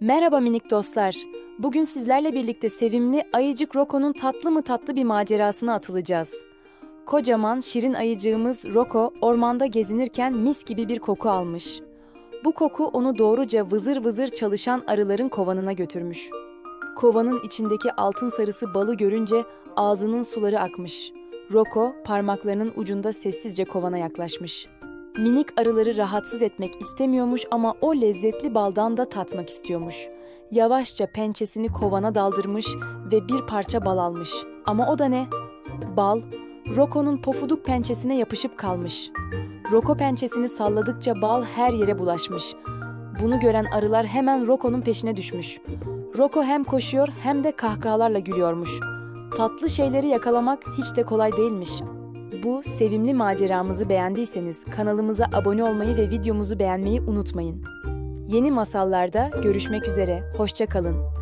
Merhaba minik dostlar. Bugün sizlerle birlikte sevimli ayıcık Roko'nun tatlı mı tatlı bir macerasına atılacağız. Kocaman şirin ayıcığımız Roko ormanda gezinirken mis gibi bir koku almış. Bu koku onu doğruca vızır vızır çalışan arıların kovanına götürmüş. Kovanın içindeki altın sarısı balı görünce ağzının suları akmış. Roko parmaklarının ucunda sessizce kovana yaklaşmış. Minik arıları rahatsız etmek istemiyormuş ama o lezzetli baldan da tatmak istiyormuş. Yavaşça pençesini kovana daldırmış ve bir parça bal almış. Ama o da ne? Bal, Roko'nun pofuduk pençesine yapışıp kalmış. Roko pençesini salladıkça bal her yere bulaşmış. Bunu gören arılar hemen Roko'nun peşine düşmüş. Roko hem koşuyor hem de kahkahalarla gülüyormuş. Tatlı şeyleri yakalamak hiç de kolay değilmiş. Bu sevimli maceramızı beğendiyseniz kanalımıza abone olmayı ve videomuzu beğenmeyi unutmayın. Yeni masallarda görüşmek üzere, hoşça kalın.